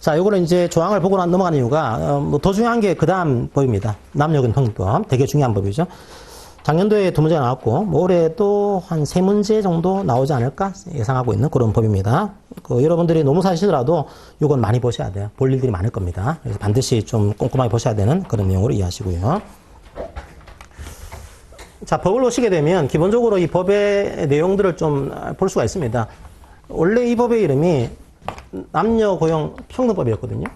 자, 요거는 이제 조항을 보고 난 넘어가는 이유가, 어, 뭐더 중요한 게 그 다음 법입니다. 남녀근 평등법. 되게 중요한 법이죠. 작년도에 두 문제가 나왔고, 뭐 올해 또한세 문제 정도 나오지 않을까 예상하고 있는 그런 법입니다. 그 여러분들이 노무 사시더라도 요건 많이 보셔야 돼요. 볼 일들이 많을 겁니다. 그래서 반드시 좀 꼼꼼하게 보셔야 되는 그런 내용으로 이해하시고요. 자, 법을 보시게 되면 기본적으로 이 법의 내용들을 좀 볼 수가 있습니다. 원래 이 법의 이름이 남녀 고용 평등법이었거든요.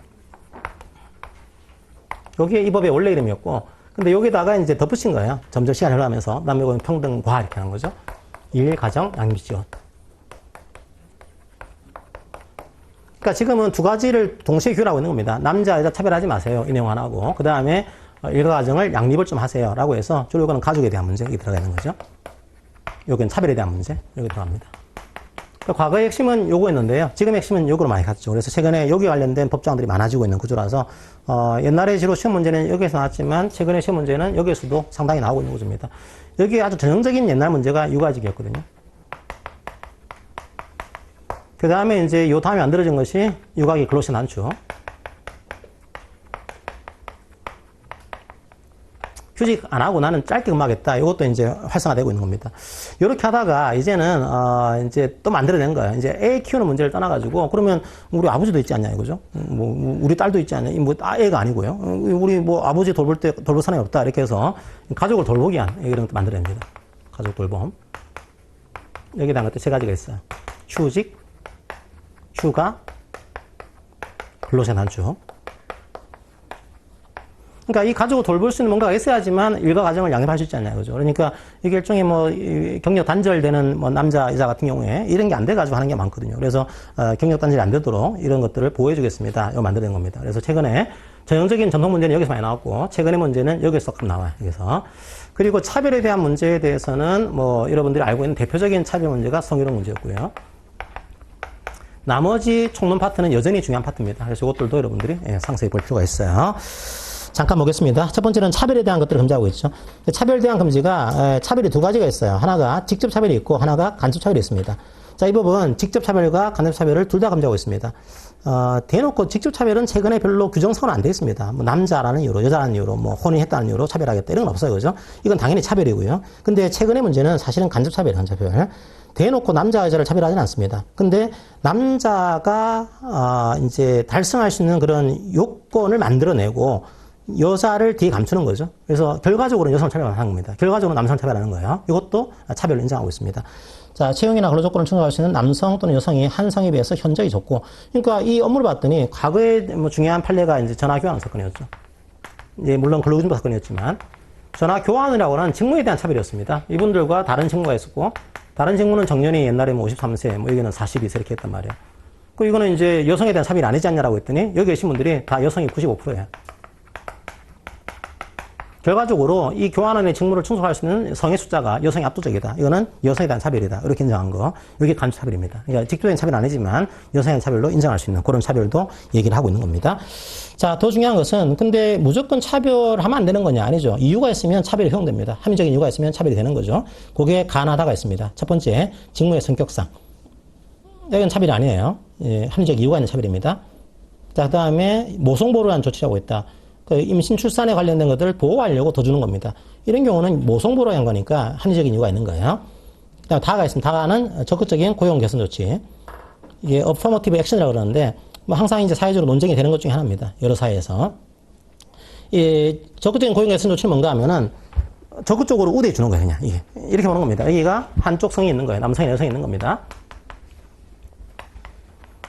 여기에 이 법의 원래 이름이었고, 근데 여기다가 이제 덧붙인 거예요. 점점 시간이 흘러가면서 남녀 고용 평등과 이렇게 하는 거죠. 일, 가정, 양립 지원. 그러니까 지금은 두 가지를 동시에 규율하고 있는 겁니다. 남자, 여자 차별하지 마세요. 이 내용 하나고. 그 다음에 일가 가정을 양립을 좀 하세요. 라고 해서 주로 이거는 가족에 대한 문제, 여기 들어가 있는 거죠. 여기는 차별에 대한 문제, 여기 들어갑니다. 그러니까 과거의 핵심은 요거였는데요. 지금 핵심은 요거로 많이 갔죠. 그래서 최근에 여기 관련된 법조항들이 많아지고 있는 구조라서, 어, 옛날에 주로 시험 문제는 여기에서 나왔지만, 최근에 시험 문제는 여기에서도 상당히 나오고 있는 구조입니다. 여기 아주 전형적인 옛날 문제가 육아직이었거든요. 그 다음에 이제 요 다음에 만들어진 것이 육아기 근로시 난축. 휴직 안 하고 나는 짧게 근무하겠다. 이것도 이제 활성화되고 있는 겁니다. 이렇게 하다가 이제는 어 이제 또 만들어낸 거예요. 이제 애 키우는 문제를 떠나가지고 그러면 우리 아버지도 있지 않냐 이거죠. 뭐 우리 딸도 있지 않냐. 뭐 애가 아니고요. 우리 뭐 아버지 돌볼 때 돌볼 사람이 없다 이렇게 해서 가족을 돌보기 위한 이런 것도 만들어냅니다. 가족 돌봄. 여기에 대한 것도 세 가지가 있어요. 휴직, 휴가, 근로세 단축. 그러니까 이 가족을 돌볼 수 있는 뭔가가 있어야지만 일가 가정을 양립할 수 않냐, 그죠? 그러니까 이게 일종의 뭐, 경력 단절되는 뭐 남자, 여자 같은 경우에 이런 게 안 돼가지고 하는 게 많거든요. 그래서, 어, 경력 단절이 안 되도록 이런 것들을 보호해주겠습니다. 이거 만드는 겁니다. 그래서 최근에 전형적인 전통 문제는 여기서 많이 나왔고, 최근의 문제는 여기서 조금 나와요. 여기서. 그리고 차별에 대한 문제에 대해서는 뭐, 여러분들이 알고 있는 대표적인 차별 문제가 성희롱 문제였고요. 나머지 총론 파트는 여전히 중요한 파트입니다. 그래서 이것들도 여러분들이 예, 상세히 볼 필요가 있어요. 잠깐 보겠습니다. 첫 번째는 차별에 대한 것들을 금지하고 있죠. 차별에 대한 금지가 차별이 두 가지가 있어요. 하나가 직접 차별이 있고 하나가 간접 차별이 있습니다. 자, 이 법은 직접 차별과 간접 차별을 둘 다 금지하고 있습니다. 어, 대놓고 직접 차별은 최근에 별로 규정상은 안 되어 있습니다. 뭐 남자라는 이유로, 여자라는 이유로, 뭐 혼인했다는 이유로 차별하겠다 이런 건 없어요, 그죠? 이건 당연히 차별이고요. 근데 최근의 문제는 사실은 간접 차별이에요, 간접 차별. 대놓고 남자 여자를 차별하지는 않습니다. 근데 남자가 어, 이제 달성할 수 있는 그런 요건을 만들어내고 여자를 뒤에 감추는 거죠. 그래서 결과적으로는 여성을 차별하는 겁니다. 결과적으로 남성을 차별하는 거예요. 이것도 차별을 인정하고 있습니다. 자, 채용이나 근로 조건을 충족할 수 있는 남성 또는 여성이 한 성에 비해서 현저히 적고, 그러니까 이 업무를 봤더니 과거에 뭐 중요한 판례가 이제 전화 교환 사건이었죠. 이제 물론 근로기준법 사건이었지만 전화 교환이라고 하는 직무에 대한 차별이었습니다. 이분들과 다른 직무가 있었고, 다른 직무는 정년이 옛날에 뭐 53세, 뭐 여기는 42세 이렇게 했단 말이에요. 그 이거는 이제 여성에 대한 차별이 아니지 않냐라고 했더니 여기 계신 분들이 다 여성이 95%예요. 결과적으로 이 교환원의 직무를 충족할 수 있는 성의 숫자가 여성이 압도적이다. 이거는 여성에 대한 차별이다. 이렇게 인정한 거. 이게 간접 차별입니다. 그러니까 직접적인 차별은 아니지만 여성의 차별로 인정할 수 있는 그런 차별도 얘기를 하고 있는 겁니다. 자, 더 중요한 것은 근데 무조건 차별하면 안 되는 거냐? 아니죠. 이유가 있으면 차별이 허용됩니다. 합리적인 이유가 있으면 차별이 되는 거죠. 그게 가하다가 있습니다. 첫 번째, 직무의 성격상. 이건 차별이 아니에요. 예, 합리적 이유가 있는 차별입니다. 자, 그 다음에 모성보호를 한 조치라고 있다. 그 임신 출산에 관련된 것들을 보호하려고 더 주는 겁니다. 이런 경우는 모성보호로 한 거니까 합리적인 이유가 있는 거예요. 그다음 다가 있습니다. 다가는 적극적인 고용 개선 조치. 이게 어퍼머티브 액션이라고 그러는데 뭐 항상 이제 사회적으로 논쟁이 되는 것 중에 하나입니다. 여러 사회에서. 이 적극적인 고용 개선 조치는 뭔가 하면은 적극적으로 우대해 주는 거예요, 그냥. 이게. 이렇게 보는 겁니다. 여기가 한쪽 성이 있는 거예요. 남성이 여성이 있는 겁니다.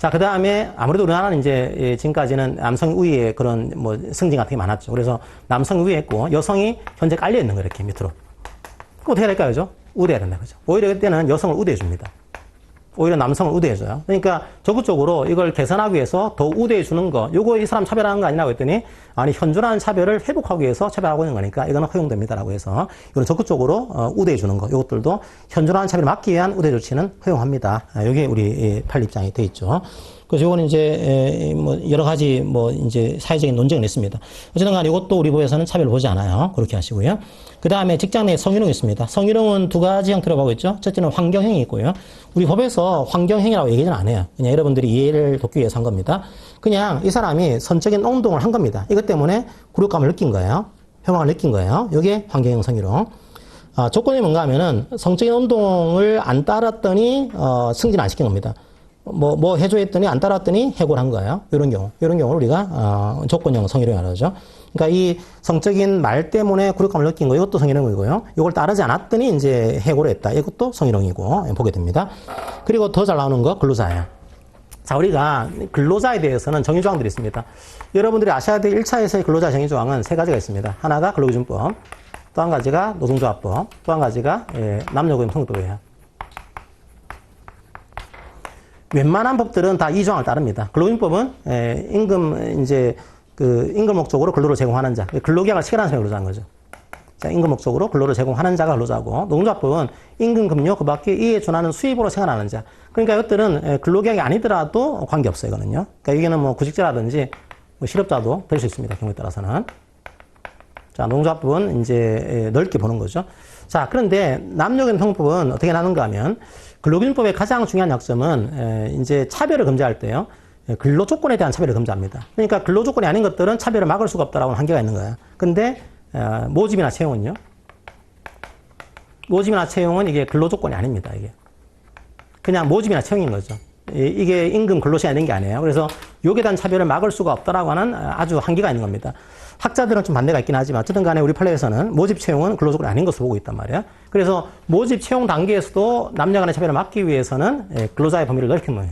자, 그 다음에 아무래도 우리나라는 이제 예, 지금까지는 남성 우위의 그런 뭐 승진 같은 게 많았죠. 그래서 남성 있고 여성이 현재 깔려 있는 거예요, 이렇게 밑으로. 그럼 어떻게 될까요, 그죠? 우대해야 된다, 그죠? 오히려 그때는 여성을 우대해 줍니다. 오히려 남성을 우대해줘요. 그러니까 적극적으로 이걸 개선하기 위해서 더 우대해주는 거, 요거 이 사람 차별하는 거 아니라고 했더니, 아니, 현존하는 차별을 회복하기 위해서 차별하고 있는 거니까 이거는 허용됩니다라고 해서, 이거는 적극적으로 어, 우대해주는 거, 요것들도 현존하는 차별을 막기 위한 우대 조치는 허용합니다. 아, 요게 우리 판례 입장이 돼 있죠. 그래서 요거는 이제 에, 뭐 여러 가지 뭐 이제 사회적인 논쟁을 했습니다. 어쨌든 간에 이것도 우리 법에서는 차별을 보지 않아요. 그렇게 하시고요. 그 다음에 직장 내 성희롱이 있습니다. 성희롱은 두 가지 형태로 보고 있죠. 첫째는 환경행위 있고요. 우리 법에서 환경행위라고 얘기는 안 해요. 그냥 여러분들이 이해를 돕기 위해서 한 겁니다. 그냥 이 사람이 선적인 운동을 한 겁니다. 이것 때문에 굴욕감을 느낀 거예요. 혐오를 느낀 거예요. 이게 환경형 성희롱. 아, 조건이 뭔가 하면은 성적인 운동을 안 따랐더니 어, 승진 안 시킨 겁니다. 뭐, 뭐 해줘 했더니 안 따랐더니 해고를 한 거예요. 이런 경우. 이런 경우를 우리가 어, 조건형 성희롱이라고 하죠. 그러니까 이 성적인 말 때문에 굴욕감을 느낀 거 이것도 성희롱이고요. 이걸 따르지 않았더니 이제 해고를 했다. 이것도 성희롱이고 예, 보게 됩니다. 그리고 더 잘 나오는 거 근로자예요. 자, 우리가 근로자에 대해서는 정의조항들이 있습니다. 여러분들이 아셔야 될 1차에서의 근로자 정의조항은 세 가지가 있습니다. 하나가 근로기준법, 또 한 가지가 노동조합법, 또 한 가지가 예, 남녀고용 통일법이에요. 웬만한 법들은 다 이 조항을 따릅니다. 근로기준법은 예, 임금 이제 그 임금 목적으로 근로를 제공하는 자, 근로계약을 체결하는 사람이 근로자인 거죠. 자, 임금 목적으로 근로를 제공하는 자가 근로자고 노동조합법은 임금 급료 그 밖에 이에 준하는 수입으로 생활하는 자. 그러니까 이것들은 예, 근로계약이 아니더라도 관계없어요, 이거는요. 그러니까 이게는 뭐 구직자라든지 뭐 실업자도 될 수 있습니다, 경우에 따라서는. 자, 노동조합법은 이제 예, 넓게 보는 거죠. 자, 그런데 남녀교통법은 어떻게 나는가 하면 근로기준법의 가장 중요한 약점은 에, 이제 차별을 금지할 때요. 예, 근로 조건에 대한 차별을 금지합니다. 그러니까 근로 조건이 아닌 것들은 차별을 막을 수가 없다라고 한계가 있는 거예요. 근데 어, 모집이나 채용은요. 모집이나 채용은 이게 근로 조건이 아닙니다. 이게 그냥 모집이나 채용인 거죠. 이- 이게 임금 근로시간이 있는 게 아니에요. 그래서 요에 대한 차별을 막을 수가 없다라고 하는 아주 한계가 있는 겁니다. 학자들은 좀 반대가 있긴 하지만 어쨌든 간에 우리 판례에서는 모집 채용은 근로조건이 아닌 것으로 보고 있단 말이에요. 그래서 모집 채용 단계에서도 남녀 간의 차별을 막기 위해서는 예, 근로자의 범위를 넓힌 거예요.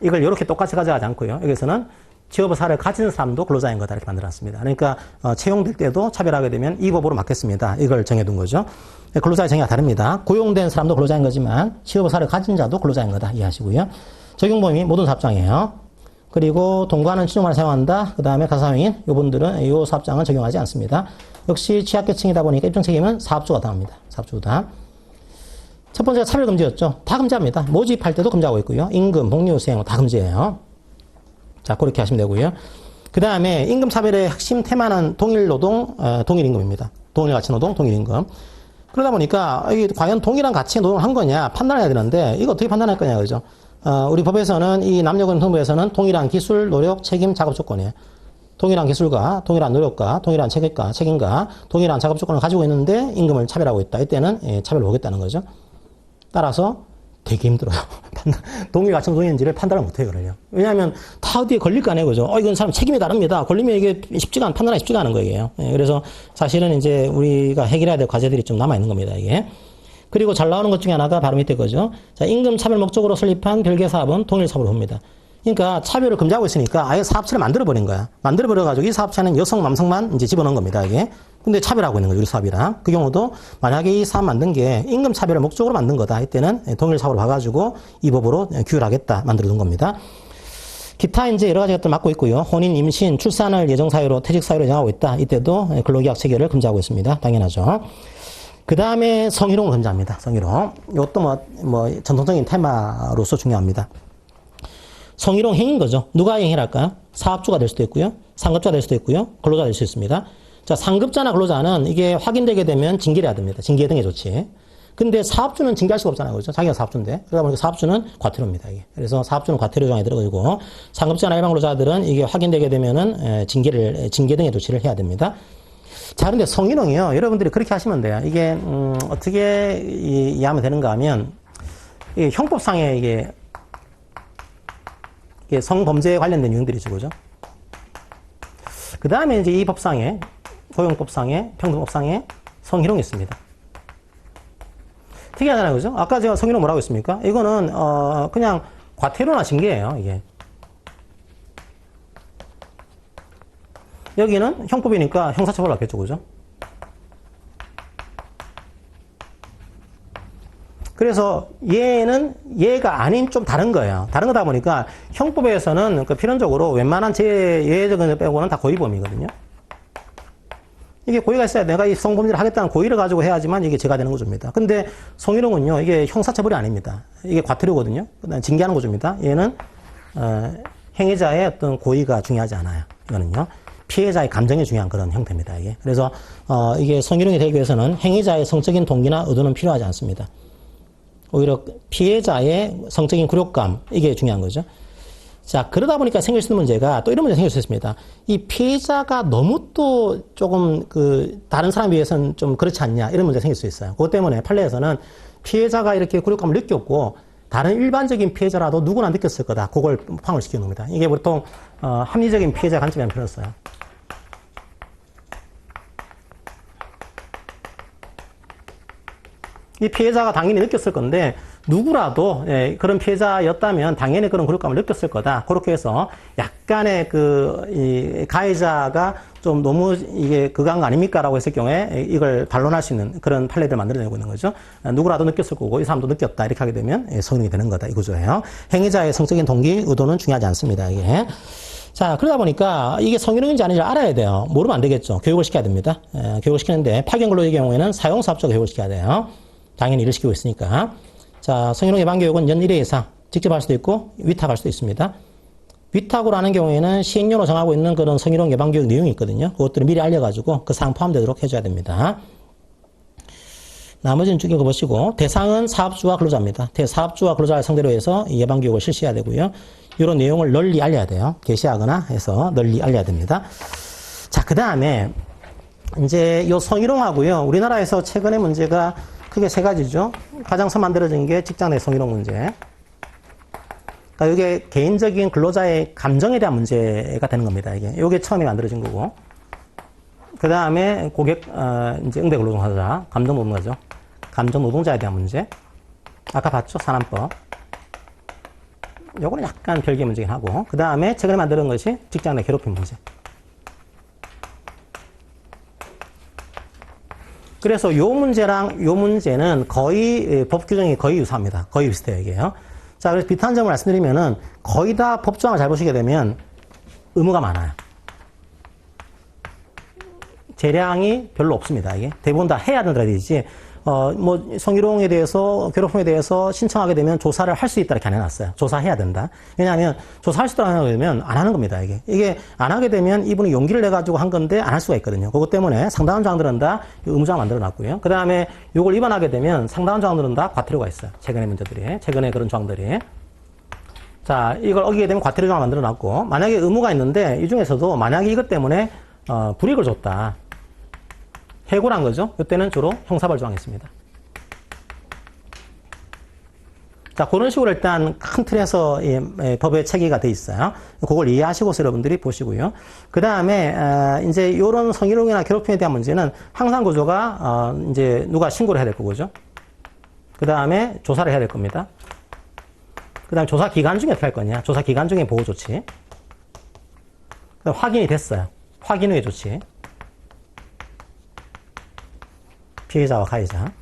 이걸 이렇게 똑같이 가져가지 않고요. 여기서는 취업의 사를 가진 사람도 근로자인 거다 이렇게 만들어놨습니다. 그러니까 어, 채용될 때도 차별하게 되면 이 법으로 막겠습니다. 이걸 정해둔 거죠. 예, 근로자의 정의가 다릅니다. 고용된 사람도 근로자인 거지만 취업의 사를 가진 자도 근로자인 거다 이해하시고요. 적용 범위 모든 사업장이에요. 그리고 동거하는 취종만을 사용한다. 그 다음에 가사명인 요분들은 이 사업장은 적용하지 않습니다. 역시 취약계층이다 보니까 입증 책임은 사업주가 당합니다. 사업주다. 첫 번째가 차별 금지였죠. 다 금지합니다. 모집할 때도 금지하고 있고요. 임금, 복리, 수행 다 금지예요. 자, 그렇게 하시면 되고요. 그 다음에 임금 차별의 핵심 테마는 동일 노동, 어, 동일 임금입니다. 동일 가치 노동, 동일 임금. 그러다 보니까 이게 과연 동일한 가치의 노동을 한 거냐 판단해야 되는데 이거 어떻게 판단할 거냐 그죠? 어, 우리 법에서는 이 남녀건 정부에서는 동일한 기술, 노력, 책임, 작업 조건이에요. 동일한 기술과 동일한 노력과 동일한 책임과 책임과 동일한 작업 조건을 가지고 있는데 임금을 차별하고 있다. 이때는 예, 차별을 보겠다는 거죠. 따라서 되게 힘들어요. 판단- 동일 가치 노동인지를 판단을 못해요, 그러요 왜냐하면 다 어디에 걸릴 거 아니에요, 그죠? 어, 이건 사람 책임이 다릅니다. 걸리면 이게 쉽지가 않, 판단하기 쉽지가 않은 거예요. 예, 그래서 사실은 이제 우리가 해결해야 될 과제들이 좀 남아있는 겁니다, 이게. 그리고 잘 나오는 것 중에 하나가 바로 밑에 거죠. 자, 임금 차별 목적으로 설립한 별개 사업은 통일 사업으로 봅니다. 그러니까 차별을 금지하고 있으니까 아예 사업체를 만들어버린 거야. 만들어버려가지고 이 사업체는 여성, 남성만 이제 집어넣은 겁니다, 이게. 근데 차별하고 있는 거죠, 우리 사업이랑. 그 경우도 만약에 이 사업 만든 게 임금 차별을 목적으로 만든 거다. 이때는 통일 사업으로 봐가지고 이 법으로 규율하겠다. 만들어둔 겁니다. 기타 이제 여러 가지 것들 맡고 있고요. 혼인, 임신, 출산을 예정 사유로 퇴직 사유로 정하고 있다. 이때도 근로계약 체결을 금지하고 있습니다. 당연하죠. 그 다음에 성희롱을 금지합니다. 성희롱. 이것도 뭐, 뭐, 전통적인 테마로서 중요합니다. 성희롱 행인 거죠. 누가 행위할까요? 사업주가 될 수도 있고요. 상급자가 될 수도 있고요. 근로자가 될 수 있습니다. 자, 상급자나 근로자는 이게 확인되게 되면 징계를 해야 됩니다. 징계 등의 조치. 근데 사업주는 징계할 수가 없잖아요. 그렇죠? 자기가 사업주인데. 그러다 보니까 사업주는 과태료입니다. 이게. 그래서 사업주는 과태료 조항에 들어가고 상급자나 일반 근로자들은 이게 확인되게 되면은 에, 징계를, 징계 등의 조치를 해야 됩니다. 자, 근데 성희롱이요. 여러분들이 그렇게 하시면 돼요. 이게, 음, 어떻게 이- 이해하면 되는가 하면, 이 형법상에 이게, 이게 성범죄에 관련된 유형들이죠. 그죠? 그 다음에 이제 이 법상에, 고용법상에, 평등법상에 성희롱이 있습니다. 특이하잖아요. 그죠? 아까 제가 성희롱 뭐라고 했습니까? 이거는, 어, 그냥 과태료나 징계예요. 이게. 여기는 형법이니까 형사처벌 받겠죠, 그죠? 그래서 얘는 얘가 아닌 좀 다른 거예요. 다른 거다 보니까 형법에서는 그 필연적으로 웬만한 제예적인 빼고는 다 고의범이거든요. 이게 고의가 있어야 내가 이 성범죄를 하겠다는 고의를 가지고 해야지만 이게 죄가 되는 구조입니다. 근데 성희롱은요, 이게 형사처벌이 아닙니다. 이게 과태료거든요. 그다음 징계하는 구조입니다. 얘는 어, 행위자의 어떤 고의가 중요하지 않아요. 이거는요. 피해자의 감정이 중요한 그런 형태입니다. 이게. 그래서 어, 이게 성희롱이 되기 위해서는 행위자의 성적인 동기나 의도는 필요하지 않습니다. 오히려 피해자의 성적인 굴욕감 이게 중요한 거죠. 자 그러다 보니까 생길 수 있는 문제가 또 이런 문제 생길 수 있습니다. 이 피해자가 너무 또 조금 그 다른 사람에 비해서는 좀 그렇지 않냐 이런 문제 가 생길 수 있어요. 그것 때문에 판례에서는 피해자가 이렇게 굴욕감을 느꼈고 다른 일반적인 피해자라도 누구나 느꼈을 거다. 그걸 포함을 시켜 놓습니다. 이게 보통 어, 합리적인 피해자 관점에 편했어요. 이 피해자가 당연히 느꼈을 건데 누구라도 예, 그런 피해자였다면 당연히 그런 굴욕감을 느꼈을 거다. 그렇게 해서 약간의 그 이, 가해자가 좀 너무 이게 그간 거 아닙니까라고 했을 경우에 이걸 반론할 수 있는 그런 판례를 만들어내고 있는 거죠. 아, 누구라도 느꼈을 거고 이 사람도 느꼈다 이렇게 하게 되면 예, 성립이 되는 거다 이 구조예요. 행위자의 성적인 동기 의도는 중요하지 않습니다. 이게. 자, 그러다 보니까 이게 성희롱인지 아닌지 알아야 돼요. 모르면 안 되겠죠. 교육을 시켜야 됩니다. 예, 교육을 시키는데 파견근로의 경우에는 사용사업자 교육을 시켜야 돼요. 당연히 일을 시키고 있으니까. 자, 성희롱 예방 교육은 연 1회 이상 직접 할 수도 있고 위탁할 수도 있습니다. 위탁으로 하는 경우에는 시행령으로 정하고 있는 그런 성희롱 예방 교육 내용이 있거든요. 그것들을 미리 알려가지고 그 사항 포함되도록 해줘야 됩니다. 나머지는 쭉 읽어보시고 대상은 사업주와 근로자입니다. 사업주와 근로자를 상대로 해서 예방 교육을 실시해야 되고요. 이런 내용을 널리 알려야 돼요. 게시하거나 해서 널리 알려야 됩니다. 자, 그 다음에 이제 요 성희롱하고요. 우리나라에서 최근에 문제가 크게 세 가지죠. 가장 처음 만들어진 게 직장 내 성희롱 문제. 그러니까 이게 개인적인 근로자의 감정에 대한 문제가 되는 겁니다. 이게 이게 처음에 만들어진 거고. 그 다음에 고객 어, 이제 응대 근로종사자 감정 노동자죠. 감정 노동자에 대한 문제. 아까 봤죠 산안법. 요거는 약간 별개 문제긴 하고. 그 다음에 최근에 만드는 것이 직장 내 괴롭힘 문제. 그래서 요 문제랑 요 문제는 거의 예, 법 규정이 거의 유사합니다. 거의 비슷해요, 이게요. 자, 그래서 비슷한 점을 말씀드리면은 거의 다 법조항을 잘 보시게 되면 의무가 많아요. 재량이 별로 없습니다, 이게. 대부분 다 해야 된다 되지. 어, 뭐, 성희롱에 대해서, 괴롭힘에 대해서 신청하게 되면 조사를 할 수 있다 이렇게 안 해놨어요. 조사해야 된다. 왜냐하면 조사할 수 있다고 하게 되면 안 하는 겁니다, 이게. 이게 안 하게 되면 이분이 용기를 내 가지고 한 건데 안 할 수가 있거든요. 그것 때문에 상당한 조항들은 다 의무조항 만들어 놨고요. 그 다음에 이걸 위반하게 되면 상당한 조항들은 다 과태료가 있어요. 최근의 문제들이. 최근에 그런 조항들이. 자, 이걸 어기게 되면 과태료 조항 만들어 놨고, 만약에 의무가 있는데 이 중에서도 만약에 이것 때문에 어, 불이익을 줬다. 해고란 거죠. 이때는 주로 형사벌 조항이 있습니다. 자, 그런 식으로 일단 큰 틀에서 이, 이, 법의 체계가 돼 있어요. 그걸 이해하시고서 여러분들이 보시고요. 그 다음에, 어, 이제 이런 성희롱이나 괴롭힘에 대한 문제는 항상 구조가, 어, 이제 누가 신고를 해야 될 거고죠. 그 다음에 조사를 해야 될 겁니다. 그 다음에 조사 기간 중에 어떻게 할 거냐. 조사 기간 중에 보호 조치. 확인이 됐어요. 확인 후의 조치. 피해자와 가해자.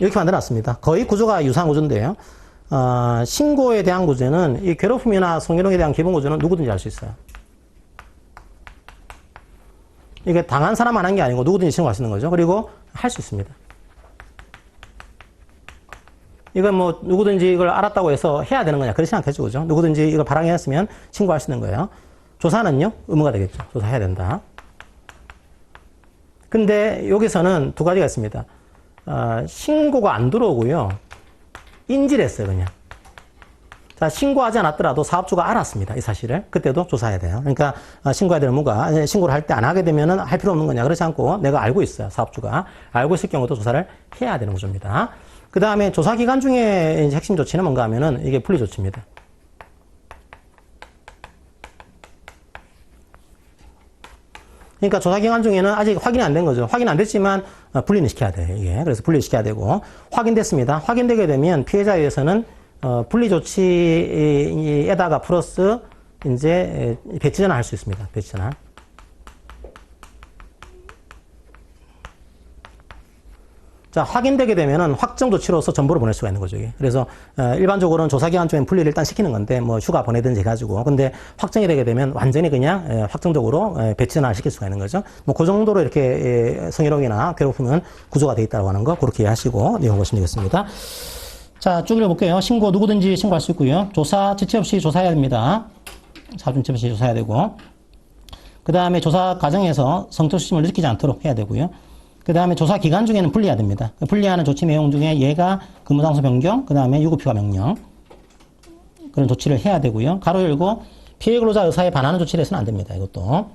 이렇게 만들어놨습니다. 거의 구조가 유사한 구조인데요. 어, 신고에 대한 구조는 이 괴롭힘이나 성희롱에 대한 기본 구조는 누구든지 할 수 있어요. 이게 당한 사람만 한 게 아니고 누구든지 신고할 수 있는 거죠. 그리고 할 수 있습니다. 이건 뭐 누구든지 이걸 알았다고 해서 해야 되는 거냐 그렇지 않겠죠. 그죠? 누구든지 이걸 발행했으면 신고할 수 있는 거예요. 조사는요 의무가 되겠죠. 조사해야 된다. 근데 여기서는 두 가지가 있습니다. 어, 신고가 안 들어오고요. 인지를 했어요, 그냥. 자, 신고하지 않았더라도 사업주가 알았습니다. 이 사실을. 그때도 조사해야 돼요. 그러니까 어, 신고해야 될 의무가 신고를 할 때 안 하게 되면은 할 필요 없는 거냐. 그렇지 않고 내가 알고 있어요. 사업주가. 알고 있을 경우도 조사를 해야 되는 구조입니다. 그 다음에 조사 기간 중에 핵심 조치는 뭔가 하면은 이게 분리 조치입니다. 그러니까 조사 기간 중에는 아직 확인이 안 된 거죠. 확인 안 됐지만 어, 분리는 시켜야 돼요. 이게 그래서 분리시켜야 되고 확인됐습니다. 확인되게 되면 피해자에 의해서는 어, 분리 조치에다가 플러스 이제 배치 전환할 수 있습니다. 배치 전환. 자, 확인되게 되면은 확정 조치로서 정보를 보낼 수가 있는 거죠. 이게. 그래서 어, 일반적으로는 조사 기간 중엔 분리를 일단 시키는 건데 뭐 휴가 보내든지 해 가지고 근데 확정이 되게 되면 완전히 그냥 에, 확정적으로 에, 배치 전환을 시킬 수가 있는 거죠. 뭐 그 정도로 이렇게 에, 성희롱이나 괴롭힘은 구조가 돼 있다고 하는 거 그렇게 이해하시고 내용 보시면 되겠습니다. 자, 쭉 읽어 볼게요. 신고 누구든지 신고할 수 있고요. 조사 지체 없이 조사해야 됩니다. 사전 지체 없이 조사해야 되고. 그 다음에 조사 과정에서 성적 수심을 느끼지 않도록 해야 되고요. 그 다음에 조사 기간 중에는 분리해야 됩니다. 분리하는 조치 내용 중에 얘가 근무장소 변경, 그 다음에 유급휴가 명령. 그런 조치를 해야 되고요. 가로 열고 피해 근로자 의사에 반하는 조치를 해서는 안 됩니다. 이것도.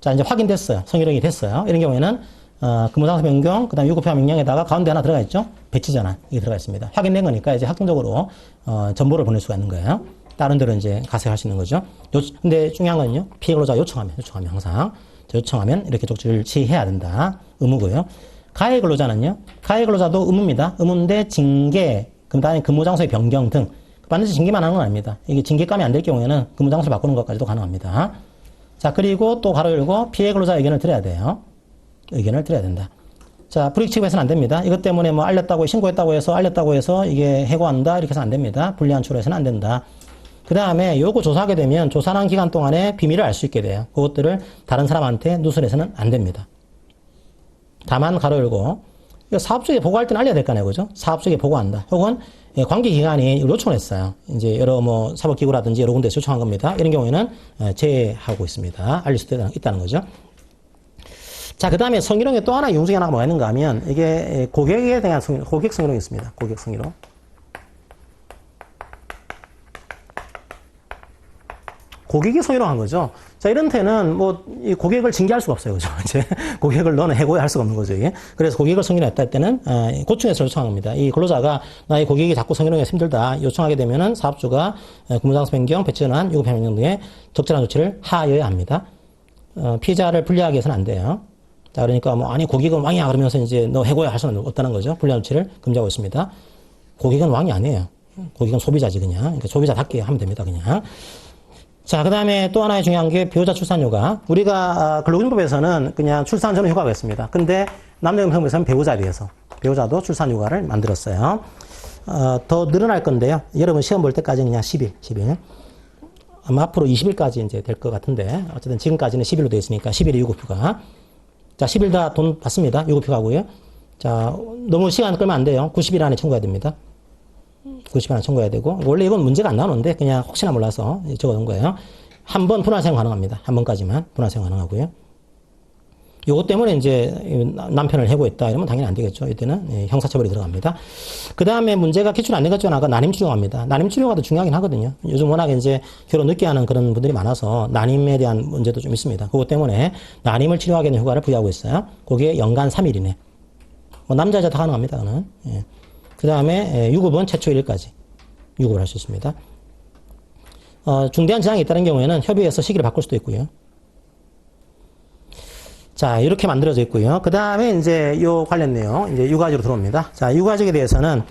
자, 이제 확인됐어요. 성희롱이 됐어요. 이런 경우에는 어, 근무장소 변경, 그 다음에 유급휴가 명령에다가 가운데 하나 들어가 있죠? 배치 전환. 이게 들어가 있습니다. 확인된 거니까 이제 확정적으로 어, 전보를 보낼 수가 있는 거예요. 다른 데로 이제 가세할 수 있는 거죠. 요, 근데 중요한 건요. 피해 근로자 요청하면, 요청하면 항상. 자, 요청하면 이렇게 조치를 취해야 된다. 의무고요. 가해 근로자는요. 가해 근로자도 의무입니다. 의무인데 징계, 그 다음에 근무 장소의 변경 등 반드시 징계만 하는 건 아닙니다. 이게 징계감이 안 될 경우에는 근무 장소를 바꾸는 것까지도 가능합니다. 자, 그리고 또 가로 열고 피해 근로자 의견을 들어야 돼요. 의견을 들어야 된다. 자, 불이익 취급해서는 안 됩니다. 이것 때문에 뭐 알렸다고 신고했다고 해서 알렸다고 해서 이게 해고한다 이렇게 해서는 안 됩니다. 불리한 추로 해서는 안 된다. 그 다음에 요거 조사하게 되면 조사하는 기간 동안에 비밀을 알 수 있게 돼요. 그것들을 다른 사람한테 누설해서는 안 됩니다. 다만 가로 열고 이거 사업 쪽에 보고할 때는 알려야 될 거 아니에요, 그죠? 사업 쪽에 보고한다. 혹은 예, 관계 기관이 요청을 했어요. 이제 여러 뭐 사법기구라든지 여러 군데서 요청한 겁니다. 이런 경우에는 예, 제외하고 있습니다. 알릴 수도 있다는 거죠. 자, 그 다음에 성희롱의 또 하나 용 중에 하나가 뭐가 있는가 하면 이게 예, 고객에 대한 성희롱, 고객 성희롱이 있습니다. 고객 성희롱. 고객이 성희롱한 거죠. 자, 이런 때는 뭐, 이 고객을 징계할 수가 없어요. 그죠. 이제 고객을 너는 해고해 할 수가 없는 거죠. 이게. 그래서 고객을 성희롱했다 할 때는, 아, 고충해서 요청한 겁니다. 이 근로자가 나의 고객이 자꾸 성희롱해서 힘들다. 요청하게 되면은 사업주가 어, 근무장소 변경, 배치 전환, 유급행명 등의 적절한 조치를 하여야 합니다. 어, 피해자를 불리하게 해서는 안 돼요. 자, 그러니까 뭐, 아니, 고객은 왕이야. 그러면서 이제 너 해고야 할 수는 없다는 거죠. 불리한 조치를 금지하고 있습니다. 고객은 왕이 아니에요. 고객은 소비자지, 그냥. 그러니까 소비자답게 하면 됩니다, 그냥. 자, 그 다음에 또 하나의 중요한 게 배우자 출산 휴가. 우리가 아, 근로기준법에서는 그냥 출산 전 휴가가 있습니다. 근데 남녀금형법에서는 배우자에 대해서 배우자도 출산 휴가를 만들었어요. 어, 더 늘어날 건데요. 여러분 시험 볼 때까지는 그냥 10일, 10일. 아마 앞으로 20일까지 이제 될 것 같은데 어쨌든 지금까지는 10일로 되어 있으니까 10일이 유급휴가. 자, 10일 다 돈 받습니다. 유급휴가고요. 자, 너무 시간 끌면 안 돼요. 90일 안에 청구해야 됩니다. 90일 안에 청구해야 되고 원래 이건 문제가 안 나오는데 그냥 혹시나 몰라서 적어놓은 거예요. 한 번 분할 사용 가능합니다. 한 번까지만 분할 사용 가능하고요. 요것 때문에 이제 남편을 해고했다 이러면 당연히 안 되겠죠. 이때는 예, 형사처벌이 들어갑니다. 그 다음에 문제가 기출 안중 하나가 난임치료가입니다. 난임치료가 더 중요하긴 하거든요. 요즘 워낙 이제 결혼 늦게 하는 그런 분들이 많아서 난임에 대한 문제도 좀 있습니다. 그것 때문에 난임을 치료하게 되는 휴가를 부여하고 있어요. 그게 연간 3일이네. 뭐 남자 여자 다 가능합니다. 그는. 예. 그 다음에 유급은 최초 1일까지 유급을 할 수 있습니다. 어, 중대한 지장이 있다는 경우에는 협의해서 시기를 바꿀 수도 있고요. 자, 이렇게 만들어져 있고요. 그 다음에 이제 요 관련 내용, 이제 유가지로 들어옵니다. 자, 유가직에 대해서는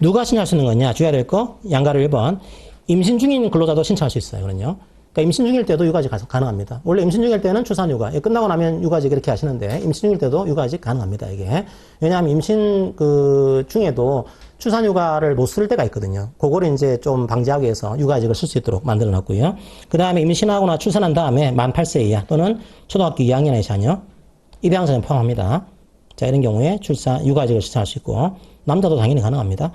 누가 신청할 수 있는 거냐? 주의해야 될 거, 양가를 1번. 임신 중인 근로자도 신청할 수 있어요. 그럼요. 그러니까 임신 중일 때도 유가직 가능합니다. 원래 임신 중일 때는 출산 육아, 끝나고 나면 유가직 이렇게 하시는데 임신 중일 때도 유가직 가능합니다. 이게 왜냐하면 임신 그 중에도 출산 육아를 못 쓸 때가 있거든요. 그거를 이제 좀 방지하기 위해서 육아직을 쓸 수 있도록 만들어 놨고요. 그 다음에 임신하거나 출산한 다음에 만 8세 이하 또는 초등학교 2학년의 자녀 입양자는 포함합니다. 자 이런 경우에 출산 육아직을 신청할 수 있고 남자도 당연히 가능합니다.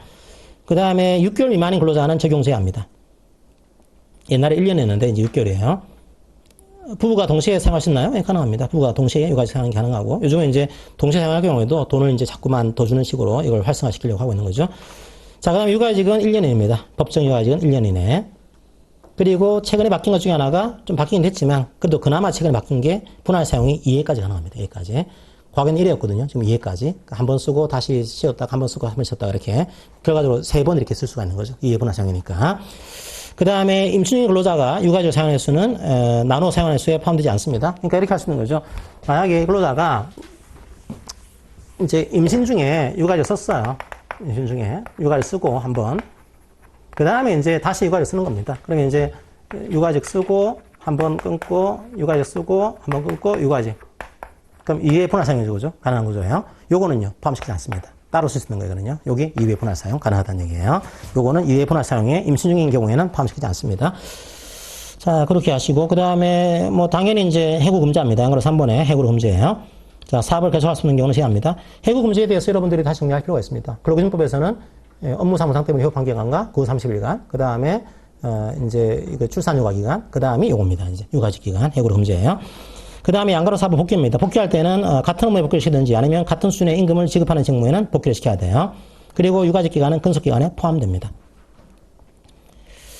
그 다음에 6개월 미만인 근로자는 적용제합니다. 옛날에 1년 했는데 이제 6개월이에요. 부부가 동시에 있나요? 네, 가능합니다. 부부가 동시에 육아직 생활이 가능하고 요즘은 이제 동시에 생활할 경우에도 돈을 이제 자꾸만 더 주는 식으로 이걸 활성화시키려고 하고 있는 거죠. 자, 그다음 육아직은 1년입니다. 법정 육아직은 1년 이내. 그리고 최근에 바뀐 것 중에 하나가 좀 바뀌긴 됐지만 그래도 그나마 최근에 바뀐 게 분할 사용이 2회까지 가능합니다. 2회까지. 과거에는 1회였거든요. 지금 2회까지. 그러니까 한 번 쓰고 다시 쉬었다가 한 번 쓰고 한 번 쉬었다가 이렇게 결과적으로 세 번 이렇게 쓸 수가 있는 거죠. 2회 분할 사용이니까. 그 다음에 임신중 근로자가 육아직 사용할 수는 에, 나눠 사용할 수에 포함되지 않습니다. 그러니까 이렇게 할 수 있는 거죠. 만약에 근로자가 이제 임신 중에 육아를 썼어요. 임신 중에 육아를 쓰고 한번 그 다음에 이제 다시 육아를 쓰는 겁니다. 그러면 이제 육아직 쓰고 한번 끊고 육아직 쓰고 한번 끊고 육아직 그럼 2회 분할 사용이죠, 그죠? 가능한 구조예요. 요거는요 포함시키지 않습니다. 따로 쓸 수 있는 거거든요. 여기 2회 분할 사용 가능하다는 얘기예요. 요거는 2회 분할 사용에 임신 중인 경우에는 포함시키지 않습니다. 자, 그렇게 하시고, 그 다음에, 뭐, 당연히 이제 해고 금지합니다. 그래서 3번에 해고를 금지해요. 자, 사업을 계속할 수 있는 경우는 제한합니다. 해고 금지에 대해서 여러분들이 다시 정리할 필요가 있습니다. 근로기준법에서는 예, 업무 사무상 때문에 휴업한 기간과 그 30일간, 그 다음에 어, 이제 이거 출산 휴가 기간, 그 다음에 요겁니다. 이제 육아직 기간 해고로 금지예요. 그 다음에 양가로 사부 복귀입니다. 복귀할 때는 어, 같은 업무에 복귀를 시키든지 아니면 같은 수준의 임금을 지급하는 직무에는 복귀를 시켜야 돼요. 그리고 육아직 기간은 근속 기간에 포함됩니다.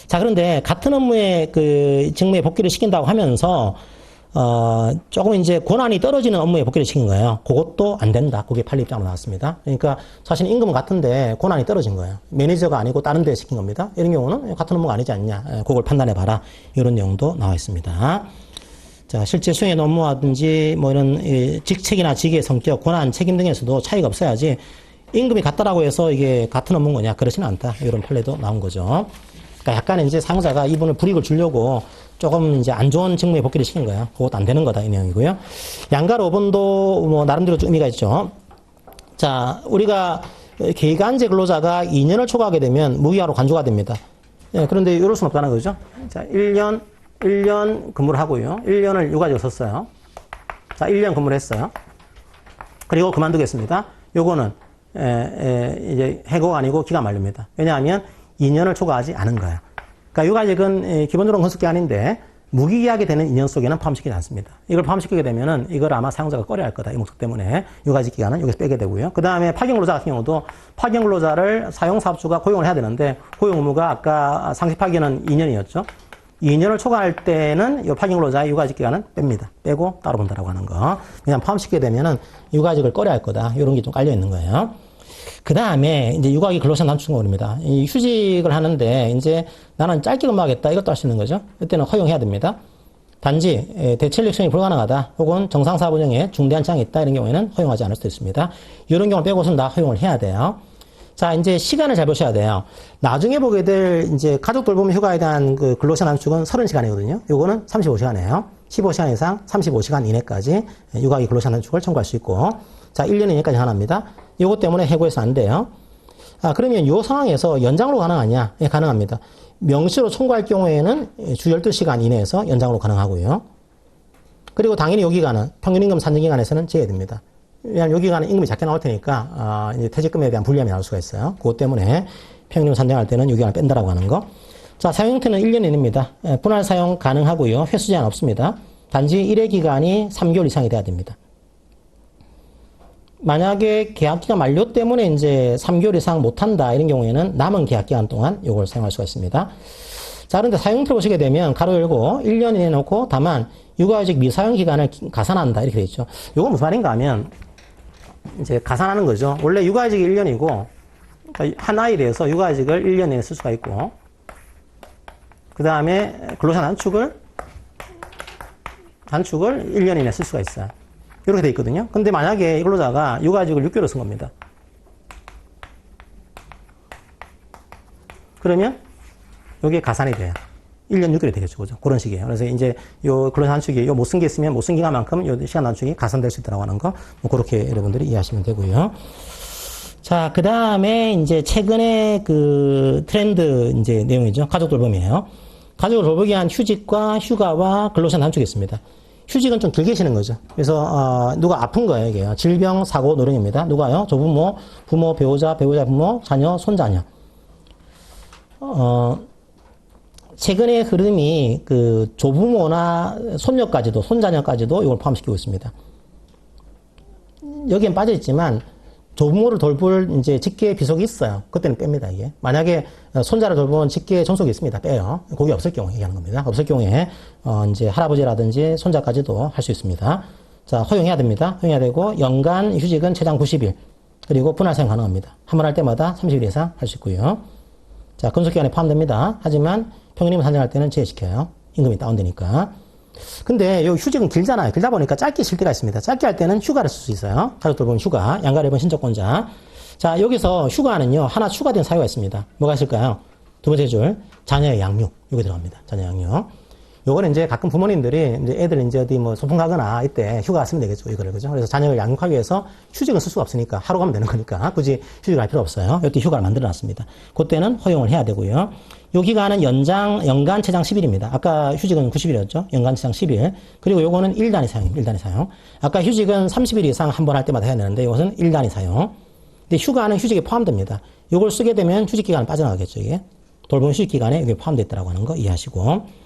자, 그런데 같은 업무에 그 직무에 복귀를 시킨다고 하면서 어, 조금 이제 권한이 떨어지는 업무에 복귀를 시킨 거예요. 그것도 안 된다. 그게 판례 입장으로 나왔습니다. 그러니까 사실 임금은 같은데 권한이 떨어진 거예요. 매니저가 아니고 다른 데에 시킨 겁니다. 이런 경우는 같은 업무가 아니지 않냐. 예, 그걸 판단해 봐라. 이런 내용도 나와 있습니다. 자, 실제 수행의 업무라든지 뭐 이런 이 직책이나 직의 성격, 권한, 책임 등에서도 차이가 없어야지 임금이 같다라고 해서 이게 같은 업무인 거냐? 그렇지는 않다. 이런 판례도 나온 거죠. 그러니까 약간 이제 사용자가 이분을 불이익을 주려고 조금 이제 안 좋은 직무에 복귀를 시킨 거예요. 그것도 안 되는 거다. 이 내용이고요. 양가 5번도 뭐 나름대로 좀 의미가 있죠. 자, 우리가 계간제 근로자가 2년을 초과하게 되면 무기하로 간주가 됩니다. 예, 그런데 이럴 수는 없다는 거죠. 자, 1년, 1년 근무를 하고요. 1년을 육아직을 썼어요. 자, 1년 근무를 했어요. 그리고 그만두겠습니다. 요거는, 에, 에, 이제 해고가 아니고 기가 말립니다. 왜냐하면 2년을 초과하지 않은 거예요. 그러니까 육아직은 에, 기본적으로 건속기한인데 무기계약이 되는 2년 속에는 포함시키지 않습니다. 이걸 포함시키게 되면은 이걸 아마 사용자가 꺼려야 할 거다. 이 목적 때문에 육아직 기간은 여기서 빼게 되고요. 그 다음에 파견근로자 같은 경우도 파견근로자를 사용사업주가 고용을 해야 되는데 고용 의무가 아까 상시 파견은 2년이었죠. 2년을 초과할 때는 이 파견 근로자의 육아직 기간은 뺍니다. 빼고 따로 본다라고 하는 거. 그냥 포함시키게 되면은 육아직을 꺼려야 할 거다. 이런 게 좀 깔려 있는 거예요. 그 다음에 이제 육아기 근로시간 단축입니다. 이 휴직을 하는데 이제 나는 짧게 근무하겠다 이것도 있는 거죠. 이때는 허용해야 됩니다. 단지 에, 대체 인력성이 불가능하다 혹은 정상사업 운영에 중대한 지장이 있다 이런 경우에는 허용하지 않을 수도 있습니다. 이런 경우 빼고서는 다 허용을 해야 돼요. 자, 이제 시간을 잘 보셔야 돼요. 나중에 보게 될 이제 가족 돌봄 휴가에 대한 그 근로시간 단축은 30시간이거든요. 요거는 35시간이에요. 15시간 이상 35시간 이내까지 육아기 근로시간 단축을 청구할 수 있고 자, 1년 이내까지 하나입니다. 요것 때문에 해고해서 안 돼요. 아, 그러면 요 상황에서 연장으로 가능하냐? 예, 가능합니다. 명시로 청구할 경우에는 주 12시간 이내에서 연장으로 가능하고요. 그리고 당연히 요 기간은 평균임금 산정 기간에서는 제외됩니다. 왜냐하면 요 기간은 임금이 작게 나올 테니까 아, 이제 퇴직금에 대한 불리함이 나올 수가 있어요. 그것 때문에 평균임 산정할 때는 요 기간을 뺀다라고 하는 거. 자, 사용 형태는 1년 이내입니다. 예, 분할 사용 가능하고요. 횟수 제한 없습니다. 단지 1회 기간이 3개월 이상이 돼야 됩니다. 만약에 계약기간 만료 때문에 이제 3개월 이상 못한다 이런 경우에는 남은 계약기간 동안 이걸 사용할 수가 있습니다. 자, 그런데 사용틀 보시게 되면 가로 열고 1년 이내 놓고 다만 육아직 미사용 기간을 가산한다 이렇게 돼 있죠. 이거 무슨 말인가 하면 이제 가산하는 거죠. 원래 육아직이 1년이고 그러니까 한 아이에 대해서 육아직을 1년 내에 쓸 수가 있고 그 다음에 근로시간 단축을 단축을 1년 이내 쓸 수가 있어요. 이렇게 돼 있거든요. 근데 만약에 이 근로자가 육아직을 6개월 쓴 겁니다. 그러면 이게 가산이 돼요. 1년 6개월이 되겠죠. 그죠? 그런 식이에요. 그래서 이제 요 근로자 단축이 요 못 쓴 게 있으면 못 쓴 기간만큼 요 시간 단축이 가산될 수 있다고 하는 거, 뭐 그렇게 여러분들이 이해하시면 되고요. 자, 그 다음에 이제 최근에 그 트렌드 이제 내용이죠. 가족 돌봄이에요. 가족을 돌보기 위한 휴직과 휴가와 근로시간 단축이 있습니다. 휴직은 좀 길게 쉬는 거죠. 그래서 어, 누가 아픈 거예요, 이게 질병, 사고, 노령입니다. 누가요? 조부모, 부모, 배우자, 배우자 부모, 자녀, 손자녀. 어, 최근의 흐름이 그 조부모나 손녀까지도, 손자녀까지도 이걸 포함시키고 있습니다. 여기엔 빠져 있지만 조부모를 돌볼 이제 직계 비속이 있어요. 그때는 뺍니다, 이게. 만약에 손자를 돌보는 직계 전속이 있습니다. 빼요. 그게 없을 경우 얘기하는 겁니다. 없을 경우에, 어, 이제 할아버지라든지 손자까지도 할 수 있습니다. 자, 허용해야 됩니다. 허용해야 되고, 연간 휴직은 최장 90일. 그리고 분할 사용 가능합니다. 한 번 할 때마다 30일 이상 할 수 있고요. 자, 근속기간에 포함됩니다. 하지만 평균임금 산정할 때는 제외시켜요. 임금이 다운되니까. 근데 요 휴직은 길잖아요. 길다 보니까 짧게 쉴 때가 있습니다. 짧게 할 때는 휴가를 쓸 수 있어요. 가족들 보면 휴가, 양가 래번 신청권자. 자, 여기서 휴가는요, 하나 추가된 사유가 있습니다. 뭐가 있을까요? 두 번째 줄, 자녀의 양육. 이거 들어갑니다. 자녀 양육. 요거는 이제 가끔 부모님들이 이제 애들 이제 어디 뭐 소풍 가거나 이때 휴가 쓰면 되겠죠. 이거를. 그죠? 그래서 자녀를 양육하기 위해서 휴직은 쓸 수가 없으니까 하루 가면 되는 거니까 굳이 휴직을 할 필요 없어요. 이때 휴가를 만들어 놨습니다. 그때는 허용을 해야 되고요. 요 기간은 연장, 연간 최장 10일입니다. 아까 휴직은 90일이었죠. 연간 최장 10일. 그리고 요거는 1단위 사용입니다. 1단위 사용. 아까 휴직은 30일 이상 한 번 할 때마다 해야 되는데 이것은 1단위 사용. 근데 휴가는 휴직에 포함됩니다. 요걸 쓰게 되면 휴직 기간 빠져나가겠죠, 이게. 돌봄 휴직 기간에 이게 포함되어 있다고 하는 거 이해하시고.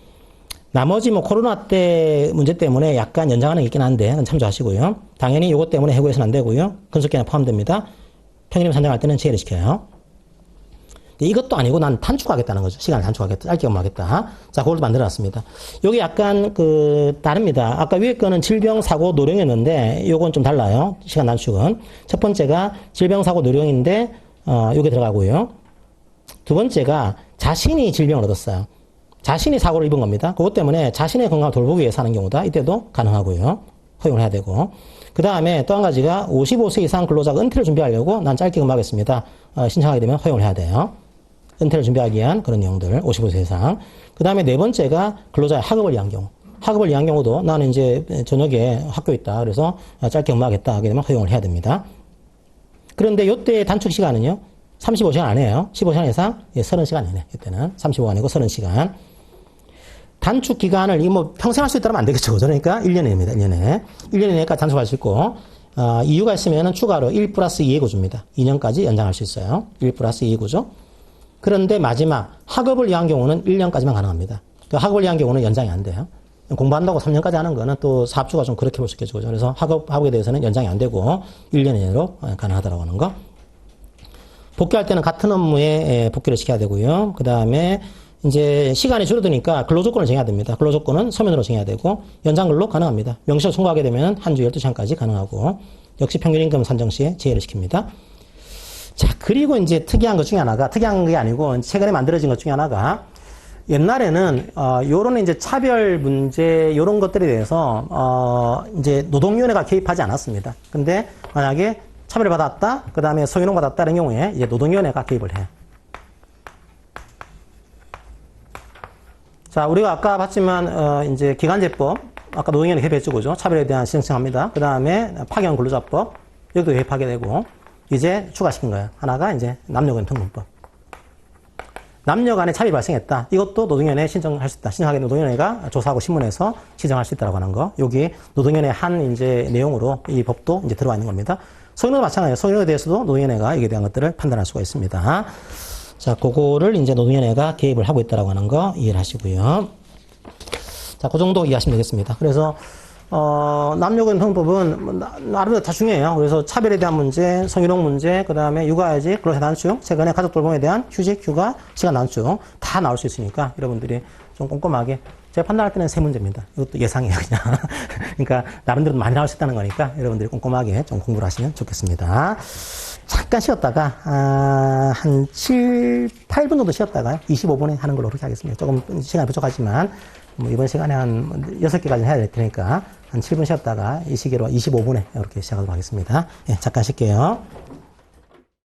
나머지 뭐 코로나 때 문제 때문에 약간 연장하는 게 있긴 한데 참조하시고요. 당연히 요것 때문에 해고해서는 안 되고요. 근속기간 포함됩니다. 평일에 산정할 때는 제외를 시켜요. 이것도 아니고 난 단축하겠다는 거죠. 시간을 단축하겠다. 짧게 업무하겠다. 자, 그걸 만들어놨습니다. 요게 약간 그, 다릅니다. 아까 위에 거는 질병, 사고, 노령이었는데, 요건 좀 달라요. 시간 단축은. 첫 번째가 질병, 사고, 노령인데, 어, 요게 들어가고요. 두 번째가 자신이 질병을 얻었어요. 자신이 사고를 입은 겁니다. 그것 때문에 자신의 건강을 돌보기 위해서 하는 경우다. 이때도 가능하고요. 허용을 해야 되고. 그 다음에 또 한 가지가 55세 이상 근로자가 은퇴를 준비하려고 난 짧게 근무하겠습니다. 어, 신청하게 되면 허용을 해야 돼요. 은퇴를 준비하기 위한 그런 내용들, 55세 이상. 그 다음에 네 번째가 근로자의 학업을 위한 경우. 학업을 위한 경우도 나는 이제 저녁에 학교 있다. 그래서 짧게 근무하겠다. 하게 되면 허용을 해야 됩니다. 그런데 요때 단축 시간은요. 35시간 안에요. 15시간 이상, 예, 30시간 이내. 이때는 35 아니고 30시간. 단축 기간을, 이거 뭐 평생 할 수 있다면 안 되겠죠. 그러니까 1년입니다. 1년에. 1년 이내까지 단축할 수 있고, 어, 이유가 있으면 추가로 1 플러스 2의 구조입니다. 2년까지 연장할 수 있어요. 1 플러스 2의 구조. 그런데 마지막 학업을 위한 경우는 1년까지만 가능합니다. 그 학업을 위한 경우는 연장이 안 돼요. 공부한다고 3년까지 하는 거는 또 사업주가 좀 그렇게 볼 수 있겠죠. 그래서 학업, 학업에 대해서는 연장이 안 되고 1년 이내로 가능하다고 하는 거. 복귀할 때는 같은 업무에 복귀를 시켜야 되고요. 그 다음에 이제 시간이 줄어드니까 근로조건을 정해야 됩니다. 근로조건은 서면으로 정해야 되고 연장근로 가능합니다. 명시를 통과하게 되면 한 주 12시간까지 가능하고 역시 평균임금 산정 시에 제외를 시킵니다. 자, 그리고 이제 특이한 것 중에 하나가, 특이한 게 아니고, 최근에 만들어진 것 중에 하나가, 옛날에는, 어, 요런 이제 차별 문제, 요런 것들에 대해서, 어, 이제 노동위원회가 개입하지 않았습니다. 근데 만약에 차별을 받았다, 그 다음에 성희롱 받았다는 경우에 이제 노동위원회가 개입을 해요. 자, 우리가 아까 봤지만, 어, 이제 기간제법, 아까 개입했죠, 그죠? 차별에 대한 신청합니다. 그 다음에 파견 근로자법, 여기도 개입하게 되고, 이제 추가시킨 거예요. 하나가 이제 남녀간 평등법. 남녀 간에 차별이 발생했다. 이것도 노동위원회에 신청할 수 있다. 신청하게 노동위원회가 조사하고 신문에서 지정할 수 있다고 하는 거. 여기 노동위원회 한 이제 내용으로 이 법도 이제 들어와 있는 겁니다. 성인도 마찬가지예요. 성인에 대해서도 노동위원회가 이게 대한 것들을 판단할 수가 있습니다. 자, 그거를 이제 노동위원회가 개입을 하고 있다고 하는 거 이해를 하시고요. 자, 그 정도 이해하시면 되겠습니다. 그래서 어, 남녀간 형법은 뭐 나름대로 다 중요해요. 그래서 차별에 대한 문제, 성희롱 문제, 그 다음에 육아휴직, 근로자 단축, 최근에 가족 돌봄에 대한 휴직, 휴가, 시간 단축 다 나올 수 있으니까 여러분들이 좀 꼼꼼하게 제가 판단할 때는 세 문제입니다. 이것도 예상이에요, 그냥. 그러니까 나름대로 많이 나올 수 있다는 거니까 여러분들이 꼼꼼하게 좀 공부를 하시면 좋겠습니다. 잠깐 쉬었다가 아, 한 7, 8분 정도 쉬었다가 25분에 하는 걸로 그렇게 하겠습니다. 조금 시간이 부족하지만 뭐 이번 시간에 한 6개까지 해야 될 테니까 한 7분 쉬었다가 이 시기로 25분에 이렇게 시작하도록 하겠습니다. 예, 잠깐 쉴게요.